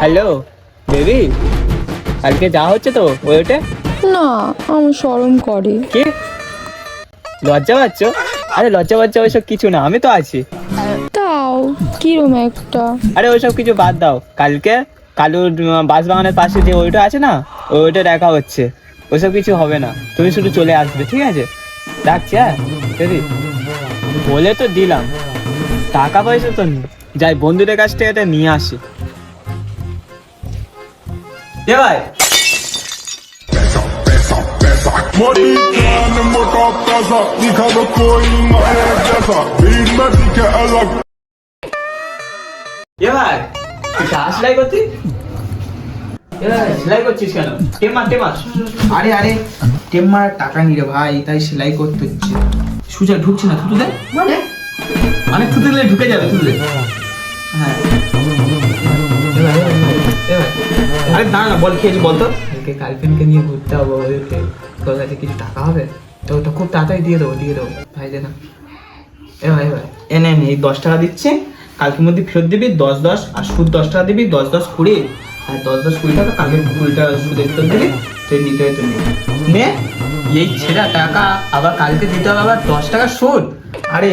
Hello baby কালকে যা হচ্ছে তো ওইটা না আমার সরম করে। কি? লজ্জা পাচ্ছ? আরে লজ্জা পাচ্ছ ওইসব কিছু না আমি তো আছি। তাও কিরম একটা? আরে ওইসব কিছু বাদ দাও কালকে কালুর বাসবাগানের পাশে যে ওইটা আছে না ওইটা দেখা হচ্ছে। ওইসব কিছু হবে না তুমি শুধু চলে আসবে ঠিক আছে? রাখছি হ্যাঁ? দিদি বলে তো দিলাম। টাকা পয়সা তো যাই বন্ধুদের কাছ থেকে এটা নিয়ে আসি। এ ভাই? সেলাই করছিস এ ভাই, সেলাই করছিস কেন? টেমা টেমা আরে টাকা নিরে ভাই তাই সেলাই করতে হচ্ছে। সুজা ঢুকছে না থুতু দেয় মানে? মানে থুতু দিলে ঢুকে যাবে থুতু হ্যাঁ। আরে না না বল খেয়েছি বল তো? কালকে গার্লফ্রেন্ডকে নিয়ে ঘুরতে হবে ওদেরকে। তোর কাছে কিছু টাকা হবে? তো ওটা খুব তাড়াতাড়ি দিয়ে দেবো দিয়ে দেবো। ভাই দে না। এ ভাই ভাই। এনে নে এই দশ টাকা দিচ্ছে। কালকের মধ্যে ফেরত দিবি দশ দশ আর সুদ দশ টাকা দিবি দশ দশ কুড়ি। আর দশ দশ কুড়ি টাকা কালকে কুড়ি টাকা সুদে ফেরত দিবি তুই নিতে হয় তো নে নে এই ছেঁড়া টাকা। আবার কালকে দিতে হবে আবার দশ টাকা সুদ আরে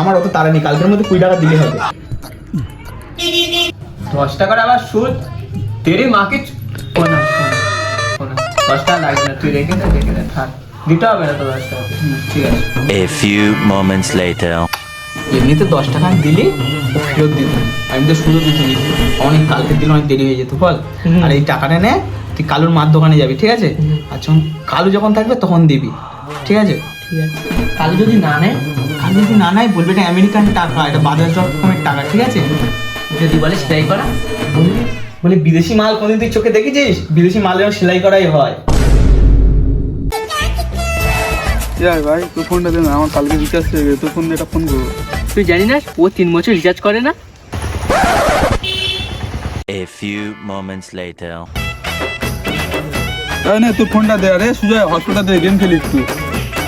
আমার অত তাড়া নেই কালকের মধ্যে কুড়ি টাকা দিলে হবে। দশ টাকার আবার সুদ তেরে মাকে চ- ও না, ও না, ও না, দশ টাকা লাগবে না তুই রেখে দে রেখে দে থাক দিতে হবে না তো দশ টাকা হুম, ঠিক আছে A few moments later. এমনিতে দশ টাকা দিলি ফেরত দিত আমি তো শুধু দিত অনেক কালকে দিলে অনেক দেরি হয়ে যেত বল। আর এই টাকাটা নে তুই কালুর মার দোকানে যাবি ঠিক আছে? আর যখন কালু যখন থাকবে তখন দিবি। ঠিক আছে? ঠিক আছে। কাল যদি না নেয় কালু যদি না নাই বলবে এটা আমেরিকান টাকা এটা বাজাজ ডট কমের টাকা ঠিক আছে? যদি বলে সেলাই করা। বলবি বলে বিদেশি মাল কোনদিন তুই চোখে দেখেছিস? বিদেশি মাল যেন সেলাই করাই হয়। যাই ভাই? তোর ফোনটা দে না আমার কালকে রিচার্জ হয়ে গেছে তোর ফোন দিয়ে একটা ফোন করব তুই জানি না ও তিন বছর রিচার্জ করে না? A few moments later. তাই না তোর ফোনটা দে আরে সুজয় হসপিটাল দিয়ে গেম খেলিস তুই।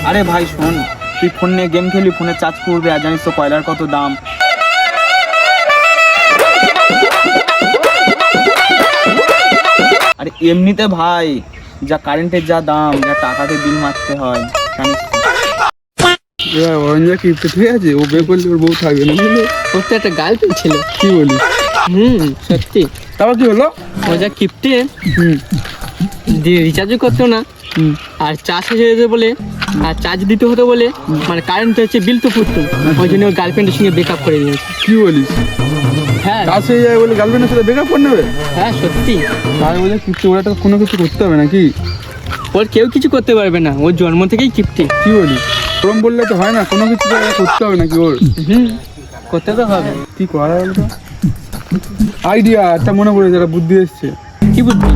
আরে ভাই শোন তুই ফোন নিয়ে গেম খেলি ফোনে চার্জ করবে আর জানিস তো কয়লার কত দাম। এমনিতে ভাই যা কারেন্টের যা দাম যা টাকাতে বিল মারতে হয় অরঞ্জা। এবার ঠিক আছে? ও বে করলে ওর বউ থাকবে না। বুঝলে ওর তো একটা গার্লফ্রেন্ড ছিল কি বলিস? হুম সত্যি। তারপর কি হলো? ও যা কিপটে হুম। দিয়ে রিচার্জও করতো না। আর চার্জ হয়ে যেত বলে আর চার্জ দিতে হতো বলে মানে কারেন্ট তো হচ্ছে বিল তো ফুটতো ওই জন্য ওর গার্লফ্রেন্ডের সঙ্গে ব্রেকআপ করে নিয়েছে কি বলিস? হ্যাঁ। কাজ হয়ে যায় বলে গার্লফ্রেন্ডের সাথে ব্রেকআপ করে নেবে? হ্যাঁ সত্যি। তাই বলে কিপটে ওরা তো কোনো কিছু করতে হবে নাকি? ওর কেউ কিছু করতে পারবে না ওর জন্ম থেকেই কিপটে কি বলিস? ওরম বললে তো হয় না কোনো কিছু করতে হবে নাকি ওর? হুম করতে তো হবে। কি করা বলতো? আইডিয়া একটা মনে পড়েছে একটা বুদ্ধি এসছে। কি বুদ্ধি?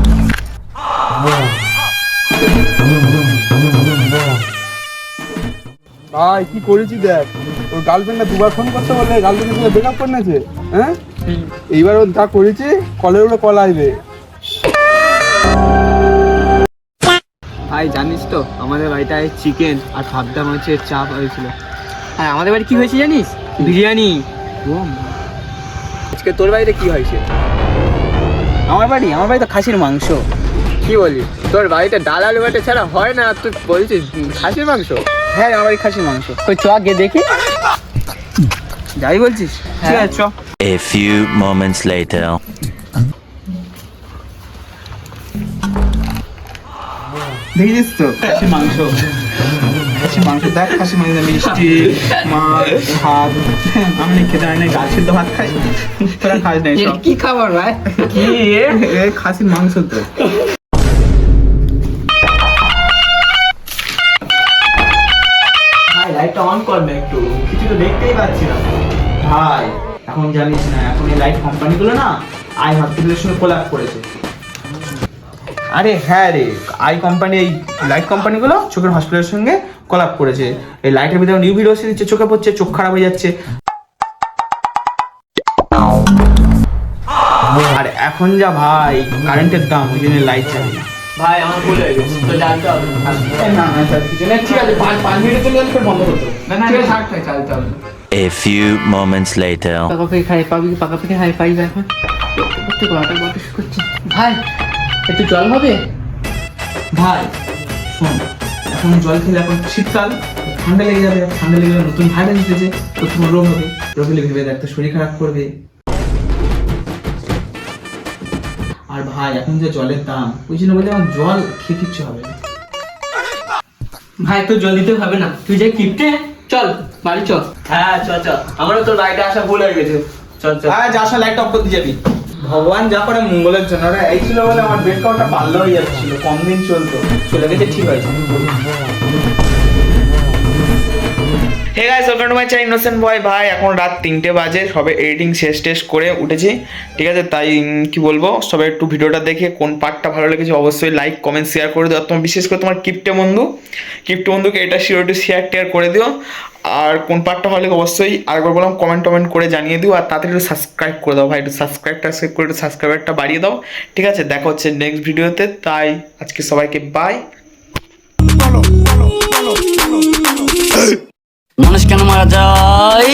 ভাই কি করেছি দেখ? ওর গার্লফ্রেন্ডটা দুবার ফোন করছে বলে গার্লফ্রেন্ডের সাথে ব্রেকআপ করে নিয়েছে হ্যাঁ? এইবার ওর যা করেছি কলের উপরে কল আসবে। ভাই জানিস তো আমাদের বাড়িটায় চিকেন আর ভাবতাম হচ্ছে চাপ হয়েছিল। আর আমাদের বাড়ি কি হয়েছে জানিস? বিরিয়ানি। আজকে তোর বাড়িতে কি হয়েছে? আমার বাড়ি? আমার বাড়িতে খাসির মাংস। কি বলি তোর বাড়িতে ডাল আলু বাটে ছাড়া হয় না তুই বলছিস খাসির মাংস? হ্যাঁ আমার খাসির মাংস। ওই চ গিয়ে দেখি। যাই বলছিস। ঠিক আছে চ। A few moments later. দেখেছিস তো খাসির মাংস। খাসির মাংস দেখ খাসির মাংস মিষ্টি মাছ ভাত। আমি খেতে পারি না ডাল সিদ্ধ ভাত খাই। তোরা খাস নাই কি খাবার ভাই? কি এ? এ খাসির মাংস তো। লাইটটা অন কর না একটু। কিছু তো দেখতেই পাচ্ছি না। ভাই, এখন জানিস না, এখন এই লাইট কোম্পানিগুলো না আই হসপিটালের সঙ্গে কোলাপ করেছে। আরে হ্যাঁ রে আই কোম্পানি এই লাইট কোম্পানিগুলো চোখের হসপিটালের সঙ্গে কোলাপ করেছে। এই লাইটের ভিতরে ইউভি রশ্মি দিচ্ছে, চোখে পড়ছে, চোখ খারাপ হয়ে যাচ্ছে। আর এখন যা ভাই কারেন্টের দাম, ওই জন্য লাইট চাই না ভাই আমার ভুল হয়ে গেছে তো জানতে হবে। না না স্যার কিছু না ঠিক আছে পাঁচ পাঁচ মিনিটের জন্য ফের বন্ধ করতো না না ঠিক আছে? চালতে হবে A few moments later. পাকা পেয়ে খাই পাবি পাকা পেয়ে খাই পাই এখন করতে গলাটা বড় করছে। ভাই একটু জল হবে? ভাই শোন এখন জল খেলে এখন শীতকাল ঠান্ডা লেগে যাবে ঠান্ডা লেগে নতুন ভাইরাস নতুন রোগ হবে। রোগ হলে ভেবে দেখ তোর শরীর খারাপ করবে। আর ভাই এখন যে জলের দাম ওই জন্য বলতে আমার জল খেয়ে কিচ্ছু হবে না। ভাই তো জল দিতে হবে না। তুই যে কিপটে চল বাড়ি চল। হ্যাঁ চল চল। আমারও তো লাইটে আসা ভুল হয়ে গেছে। চল চল। হ্যাঁ যার লাইট অফ করতে যাবি। ভগবান যা করে মঙ্গলের জন্য ওরা এই ছিল বলে আমার বেড কাউটা পাল্লা হয়ে যাচ্ছিল কম দিন চলতো। চলে গেছে ঠিক হয়েছে guys welcome to my channel innocent boy ভাই, এখন রাত তিনটে বাজে, সবে এডিটিং শেষ টেস করে উঠেছি, ঠিক আছে? তাই কি বলব? সবাই একটু ভিডিওটা দেখে কোন পার্টটা ভালো লেগেছে অবশ্যই লাইক কমেন্ট শেয়ার করে দিও। তোমার, বিশেষ করে তোমার কিপ্টে বন্ধু, কিপ্টে বন্ধুকে এটা শিওর একটু শেয়ার টেয়ার করে দিও। আর কোন পার্টটা লাগে অবশ্যই আরেকবার বললাম কমেন্ট টমেন্ট করে জানিয়ে দিও। আর তাড়াতাড়ি একটু সাবস্ক্রাইব করে দাও ভাই, একটু সাবস্ক্রাইব টাবস্ক্রাইব করে একটু সাবস্ক্রাইবারটা বাড়িয়ে দাও। ঠিক আছে? দেখা হচ্ছে নেক্সট ভিডিওতে তাই, আজকে সবাইকে বাই মানুষ কেন মারা যায়?